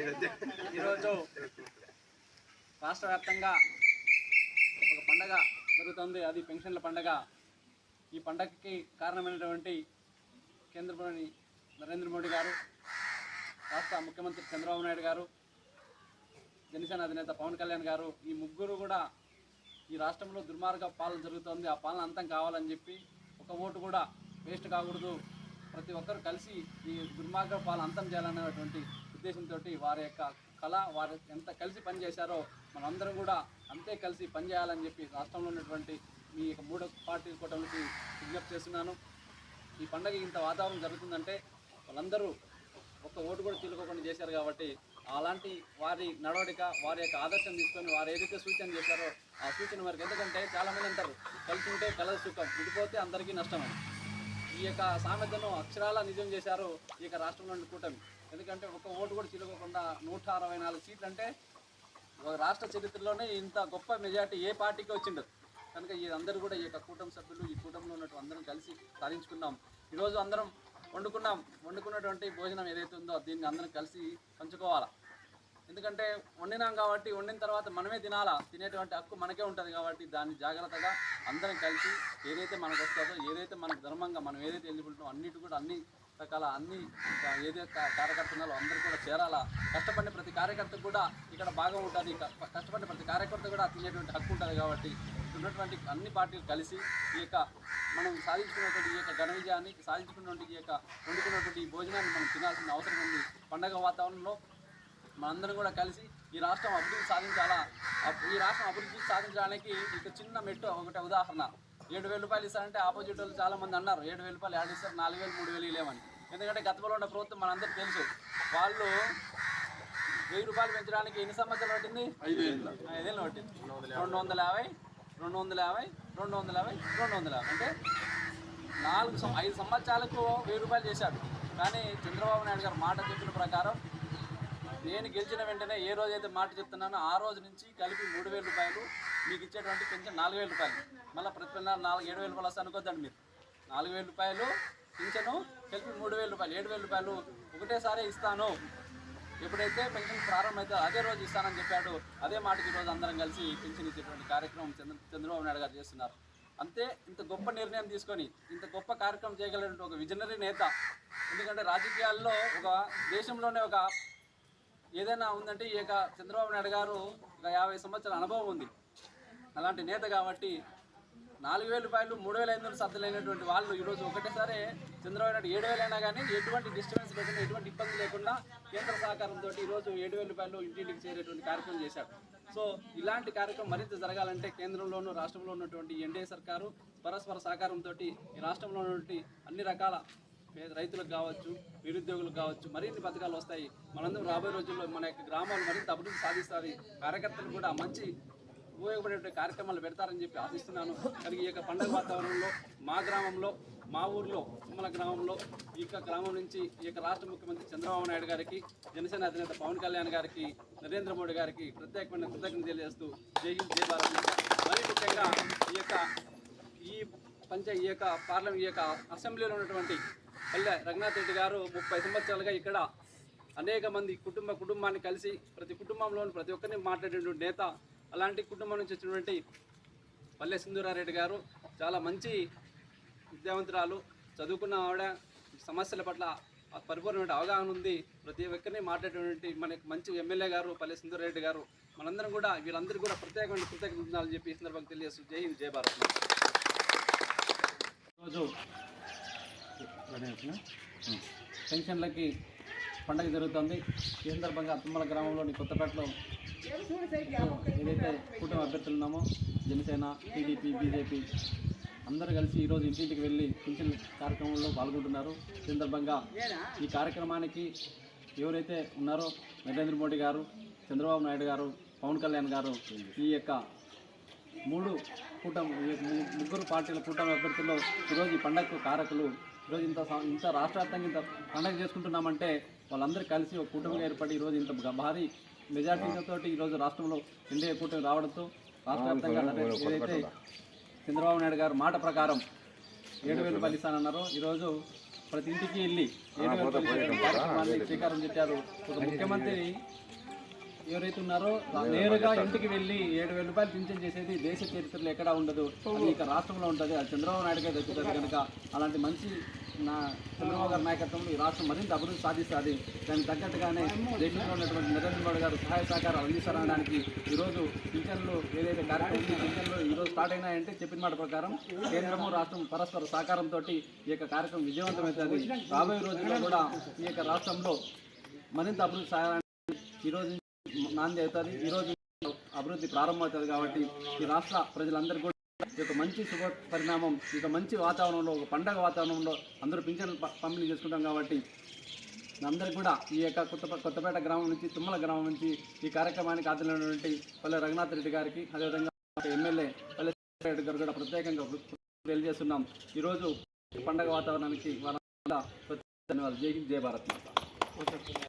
ఈరోజు రాష్ట్ర వ్యాప్తంగా ఒక పండగ జరుగుతుంది. అది పెన్షన్ల పండగ. ఈ పండగకి కారణమైనటువంటి కేంద్రంలోని నరేంద్ర మోడీ గారు రాష్ట్ర ముఖ్యమంత్రి చంద్రబాబు నాయుడు గారు జనసేన అధినేత పవన్ కళ్యాణ్ గారు ఈ ముగ్గురు కూడా ఈ రాష్ట్రంలో దుర్మార్గ పాలన జరుగుతోంది. ఆ పాలన అంతం కావాలని చెప్పి ఒక ఓటు కూడా వేస్ట్ కాకూడదు. ప్రతి ఒక్కరు కలిసి ఈ దుర్మార్గ పాలన అంతం చేయాలనేటువంటి ఉద్దేశంతో వారి యొక్క కళ వారు ఎంత కలిసి పనిచేశారో మనందరం కూడా అంతే కలిసి పనిచేయాలని చెప్పి రాష్ట్రంలో ఉన్నటువంటి మీ యొక్క మూడు పార్టీ కూటమికి విజ్ఞప్తి చేస్తున్నాను. ఈ పండగ ఇంత వాతావరణం జరుగుతుందంటే వాళ్ళందరూ ఒక్క ఓటు కూడా చీలుకోకుండా చేశారు కాబట్టి అలాంటి వారి నడవడిక వారి యొక్క ఆదర్శం తీసుకొని వారు ఏదైతే సూచన చేశారో ఆ సూచన వారికి ఎందుకంటే చాలామంది అంటారు కలిసి ఉంటే కలదు సుఖం విడిపోతే అందరికీ నష్టం ఈ యొక్క సామెతను అక్షరాల నిజం చేశారు ఈ యొక్క రాష్ట్రంలోని కూటమి. ఎందుకంటే ఒక ఓటు కూడా చిలుకోకుండా నూట అరవై నాలుగు సీట్లు అంటే ఒక రాష్ట్ర చరిత్రలోనే ఇంత గొప్ప మెజార్టీ ఏ పార్టీకి వచ్చిండదు. కనుక ఈ అందరూ కూడా ఈ యొక్క కూటమి సభ్యులు ఈ కూటమిలో ఉన్నట్టు అందరం కలిసి సాధించుకున్నాం. ఈరోజు అందరం వండుకున్నాం. వండుకున్నటువంటి భోజనం ఏదైతే ఉందో దీన్ని అందరం కలిసి పంచుకోవాలా? ఎందుకంటే వండినాం కాబట్టి వండిన తర్వాత మనమే తినాలా? తినేటువంటి హక్కు మనకే ఉంటుంది కాబట్టి దాన్ని జాగ్రత్తగా అందరం కలిసి ఏదైతే మనకు వస్తుందో ఏదైతే మనకు ధర్మంగా మనం ఏదైతే ఎలిజిబిలిటీ అన్నిటి కూడా అన్ని రకాల అన్ని ఏదైతే కా- ఉన్నారో అందరూ కూడా చేరాలా? కష్టపడిన ప్రతి కార్యకర్త కూడా ఇక్కడ బాగా ఉంటుంది. కష్టపడిన ప్రతి కార్యకర్త కూడా తినేటువంటి హక్కు ఉంటుంది కాబట్టి ఉన్నటువంటి అన్ని పార్టీలు కలిసి ఈ యొక్క మనం సాధించుకున్నటువంటి ఈ యొక్క ఘన విజయాన్ని సాధించుకున్నటువంటి ఈ యొక్క వండుకున్నటువంటి భోజనాన్ని మనం తినాల్సిన అవసరం ఉంది. పండగ వాతావరణంలో మనందరం కూడా కలిసి ఈ రాష్ట్రం అభివృద్ధి సాధించాలా? ఈ రాష్ట్రం అభివృద్ధి సాధించడానికి ఇక చిన్న మెట్టు ఒకటే ఉదాహరణ. ఏడు వేల రూపాయలు ఇస్తారంటే ఆపోజిట్ వాళ్ళు చాలా మంది అన్నారు. ఏడు వేల రూపాయలు యాడ్ ఇస్తారు నాలుగు వేలు మూడు వేలు ఇవ్వలేమని. ఎందుకంటే గతంలో ఉన్న ప్రభుత్వం మనందరికీ తెలుసు. వాళ్ళు వెయ్యి రూపాయలు పెంచడానికి ఎన్ని సంవత్సరాలు పట్టింది? ఐదేళ్ళు. పట్టింది. రెండు వందల యాభై రెండు వందల యాభై రెండు వందల యాభై రెండు వందల యాభై. అంటే నాలుగు ఐదు సంవత్సరాలకు వెయ్యి రూపాయలు చేశాడు కానీ చంద్రబాబు నాయుడు గారు మాట చెప్పిన ప్రకారం నేను గెలిచిన వెంటనే ఏ రోజైతే మాట చెప్తున్నానో ఆ రోజు నుంచి కలిపి మూడు వేల రూపాయలు మీకు ఇచ్చేటువంటి పెన్షన్ నాలుగు వేల రూపాయలు. మళ్ళీ ప్రతి నెల నాలుగు ఏడు వేల రూపాయలు వస్తే అనుకోద్దండి మీరు. నాలుగు వేల రూపాయలు పింఛను కలిపి మూడు వేల రూపాయలు ఏడు వేల రూపాయలు ఒకటేసారి ఇస్తాను. ఎప్పుడైతే పెన్షన్ ప్రారంభమైతే అదే రోజు ఇస్తానని చెప్పాడు అదే మాటకి ఈరోజు అందరం కలిసి పెన్షన్ ఇచ్చేటువంటి కార్యక్రమం చంద్ర చంద్రబాబు నాయుడు గారు చేస్తున్నారు. అంతే ఇంత గొప్ప నిర్ణయం తీసుకొని ఇంత గొప్ప కార్యక్రమం చేయగలిగిన ఒక విజనరీ నేత. ఎందుకంటే రాజకీయాల్లో ఒక దేశంలోనే ఒక ఏదైనా ఉందంటే ఈ యొక్క చంద్రబాబు నాయుడు గారు ఒక యాభై సంవత్సరాల అనుభవం ఉంది. అలాంటి నేత కాబట్టి నాలుగు వేల రూపాయలు మూడు వేల ఐదు వందలు సర్దులైనటువంటి వాళ్ళు ఈరోజు ఒకటేసారి చంద్రబాబు నాయుడు ఏడు వేలైనా కానీ ఎటువంటి డిస్టర్బెన్స్ లేకుండా ఎటువంటి ఇబ్బంది లేకుండా కేంద్ర సహకారంతో ఈరోజు ఏడు వేల రూపాయలు ఇంటింటికి చేరేటువంటి కార్యక్రమం చేశారు. సో ఇలాంటి కార్యక్రమం మరింత జరగాలంటే కేంద్రంలోనూ రాష్ట్రంలో ఉన్నటువంటి ఎన్డీఏ సర్కారు పరస్పర సహకారంతో ఈ రాష్ట్రంలో ఉన్నటువంటి అన్ని రకాల రైతులకు కావచ్చు నిరుద్యోగులకు కావచ్చు మరిన్ని పథకాలు వస్తాయి. మనందరం రాబోయే రోజుల్లో మన యొక్క గ్రామాలు మరింత అభివృద్ధి సాధిస్తాయి కార్యకర్తలు కూడా మంచి ఉపయోగపడే కార్యక్రమాలు పెడతారని చెప్పి ఆశిస్తున్నాను. కానీ ఈ యొక్క పండుగ వాతావరణంలో మా గ్రామంలో మా ఊర్లో తుమ్మల గ్రామంలో ఈ యొక్క గ్రామం నుంచి ఈ యొక్క రాష్ట్ర ముఖ్యమంత్రి చంద్రబాబు నాయుడు గారికి జనసేన అధినేత పవన్ కళ్యాణ్ గారికి నరేంద్ర మోడీ గారికి ప్రత్యేకమైన కృతజ్ఞత తెలియజేస్తూ జై హింద్ జై భారత్ మరీ ముఖ్యంగా ఈ యొక్క ఈ పంచ ఈ యొక్క పార్లమెంట్ ఈ యొక్క అసెంబ్లీలో ఉన్నటువంటి పల్లె రంగనాథ్ రెడ్డి గారు ముప్పై సంవత్సరాలుగా ఇక్కడ అనేక మంది కుటుంబ కుటుంబాన్ని కలిసి ప్రతి కుటుంబంలోని ప్రతి ఒక్కరిని మాట్లాడేటువంటి నేత అలాంటి కుటుంబం నుంచి వచ్చినటువంటి పల్లె సింధూరారెడ్డి గారు చాలా మంచి విద్యావంతురాలు చదువుకున్న ఆవిడ సమస్యల పట్ల పరిపూర్ణమైన అవగాహన ఉంది. ప్రతి ఒక్కరిని మాట్లాడేటువంటి మనకి మంచి ఎమ్మెల్యే గారు పల్లె సింధూరారెడ్డి గారు మనందరం కూడా వీళ్ళందరూ కూడా ప్రత్యేకమైన కృతజ్ఞతలు చెప్పి ఈ సందర్భంగా తెలియజేస్తూ జై హింద్ జై భారత్. పెన్షన్లకి పండగ జరుగుతుంది. ఈ సందర్భంగా అత్తమ్మల గ్రామంలోని కొత్తపేటలో ఏదైతే కూటమి అభ్యర్థులు ఉన్నామో జనసేన టీడీపీ బీజేపీ అందరూ కలిసి ఈరోజు ఇంటింటికి వెళ్ళి పింఛన్ కార్యక్రమంలో పాల్గొంటున్నారు. ఈ సందర్భంగా ఈ కార్యక్రమానికి ఎవరైతే ఉన్నారో నరేంద్ర మోడీ గారు చంద్రబాబు నాయుడు గారు పవన్ కళ్యాణ్ గారు ఈ యొక్క మూడు కూటమి ముగ్గురు పార్టీల కూటమి అభ్యర్థుల్లో ఈరోజు ఈ పండగకు కారకులు ఈరోజు ఇంత ఇంత రాష్ట్ర వ్యాప్తంగా ఇంత పండగ చేసుకుంటున్నామంటే వాళ్ళందరూ కలిసి ఒక కూటమిగా ఏర్పడి ఈరోజు ఇంత భారీ మెజార్టీతో ఈరోజు రాష్ట్రంలో ఎన్డీఏ కూటమి రావడంతో రాష్ట్ర వ్యాప్తంగా ఏదైతే చంద్రబాబు నాయుడు గారు మాట ప్రకారం ఏడు వేలు రూపాయలు ఇస్తానన్నారో ఈరోజు ప్రతి ఇంటికి వెళ్ళి ఏడు వేల ఇచ్చే కార్యక్రమాన్ని శ్రీకారం చుట్టారు ఒక ముఖ్యమంత్రి ఎవరైతే ఉన్నారో నేరుగా ఇంటికి వెళ్ళి ఏడు వేల రూపాయలు పింఛన్ చేసేది దేశ చరిత్రలో ఎక్కడా ఉండదు. ఇక రాష్ట్రంలో ఉంటుంది. అది చంద్రబాబు నాయుడుగా దక్కుతుంది కనుక అలాంటి మంచి నా చంద్రబాబు గారి నాయకత్వంలో ఈ రాష్ట్రం మరింత అభివృద్ధి సాధిస్తుంది. దానికి తగ్గట్టుగానే దేశంలో ఉన్నటువంటి నరేంద్ర మోడీ గారు సహాయ సహకారాలు అందిస్తారనడానికి ఈరోజు పింఛన్లు ఏదైతే కార్యక్రమం పింఛన్లు ఈరోజు స్టార్ట్ అయినాయంటే చెప్పిన మాట ప్రకారం కేంద్రము రాష్ట్రం పరస్పర సహకారంతో ఈ యొక్క కార్యక్రమం విజయవంతమవుతుంది. రాబోయే రోజుల్లో కూడా ఈ యొక్క రాష్ట్రంలో మరింత అభివృద్ధి సాగాలని ఈరోజు నాంది అవుతుంది. ఈరోజు అభివృద్ధి ప్రారంభమవుతుంది కాబట్టి ఈ రాష్ట్ర ప్రజలందరూ కూడా ఈ యొక్క మంచి శుభ పరిణామం ఈ యొక్క మంచి వాతావరణంలో ఒక పండగ వాతావరణంలో అందరూ పింఛన్ ప- పంపిణీ చేసుకుంటాం కాబట్టి అందరికీ కూడా ఈ యొక్క కొత్త కొత్తపేట గ్రామం నుంచి తుమ్మల గ్రామం నుంచి ఈ కార్యక్రమానికి హాజరైనటువంటి పల్లె రఘునాథ్ రెడ్డి గారికి అదేవిధంగా ఎమ్మెల్యే పల్లె రెడ్డి గారు కూడా ప్రత్యేకంగా తెలియజేస్తున్నాం. ఈరోజు పండగ వాతావరణానికి వారంతా ధన్యవాదాలు. జై జయ భారత్ మాత.